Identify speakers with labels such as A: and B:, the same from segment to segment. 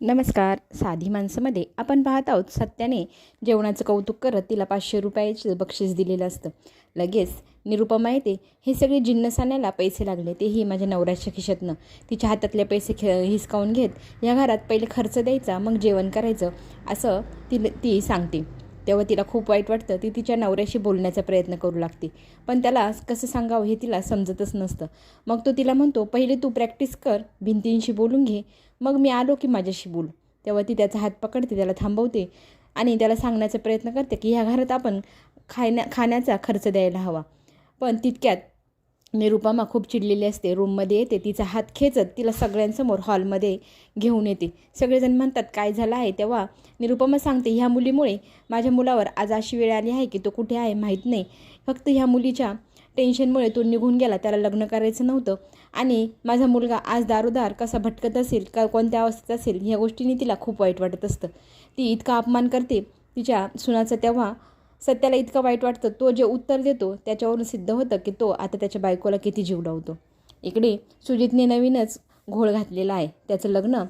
A: नमस्कार साधी माणसामध्ये आपण पाहत आहोत सत्याने जेवणाचं कौतुक करत तिला पाचशे रुपयाचं बक्षीस दिलेलं असतं. लगेच निरुपमा येते हे सगळे जिन्नस आणायला पैसे लागले तेही माझ्या नवऱ्याच्या खिशातनं. तिच्या हातातले पैसे खे हिसकावून घेत या घरात पहिले खर्च द्यायचा मग जेवण करायचं असं ती ती सांगते. तेव्हा तिला खूप वाईट वाटतं. ती तिच्या नवऱ्याशी बोलण्याचा प्रयत्न करू लागते. पण त्याला कसं सांगावं हे तिला समजतच नसतं. मग तो तिला म्हणतो पहिले तू प्रॅक्टिस कर भिंतींशी बोलून घे. मग मी आलो की माझ्याशी बोल. तेव्हा ती त्याचा हात पकडते त्याला थांबवते आणि त्याला सांगण्याचा प्रयत्न करते की ह्या घरात आपण खाण्या खाण्याचा खर्च द्यायला हवा. पण तितक्यात निरुपमा खूप चिडलेली असते. रूममध्ये येते. तिचा हात खेचत तिला सगळ्यांसमोर हॉलमध्ये घेऊन येते. सगळेजण म्हणतात काय झालं आहे तेव्हा? निरुपमा सांगते ह्या मुलीमुळे माझ्या मुलावर आज अशी वेळ आली आहे की तो कुठे आहे माहीत नाही. फक्त ह्या मुलीच्या टेन्शनमुळे तो निघून गेला. त्याला लग्न करायचं नव्हतं. आणि माझा मुलगा आज दारोदार कसा भटकत असेल का कोणत्या अवस्थेत असेल ह्या गोष्टीने तिला खूप वाईट वाटत असतं. ती इतका अपमान करते. तिच्या सुनाचं तेव्हा सत्याला इतकं वाईट वाटतं तो जे उत्तर देतो त्याच्यावरून सिद्ध होतं की तो आता त्याच्या बायकोला किती जीव लावतो. इकडे सुजितने नवीनच घोळ घातलेला आहे. त्याचं लग्न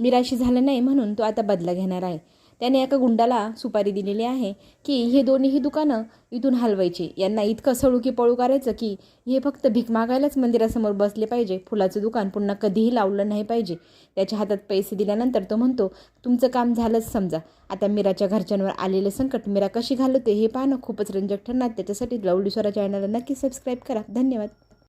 A: मीराशी झालं नाही म्हणून तो आता बदला घेणार आहे. त्याने एका गुंडाला सुपारी दिलेली आहे की हे दोन्हीही दुकानं इथून हलवायचे. यांना इतकं सळू की पळू करायचं की हे फक्त भीक मागायलाच मंदिरासमोर बसले पाहिजे. फुलाचं दुकान पुन्हा कधीही लावलं नाही पाहिजे. त्याच्या हातात पैसे दिल्यानंतर तो म्हणतो तुमचं काम झालंच समजा. आता मीराच्या घरच्यांवर आलेलं संकट मीरा कशी घालवते हे पाहणं खूपच रंजक ठरणार. त्याच्यासाठी लवलीश्वरा चॅनलला नक्की सबस्क्राईब करा. धन्यवाद.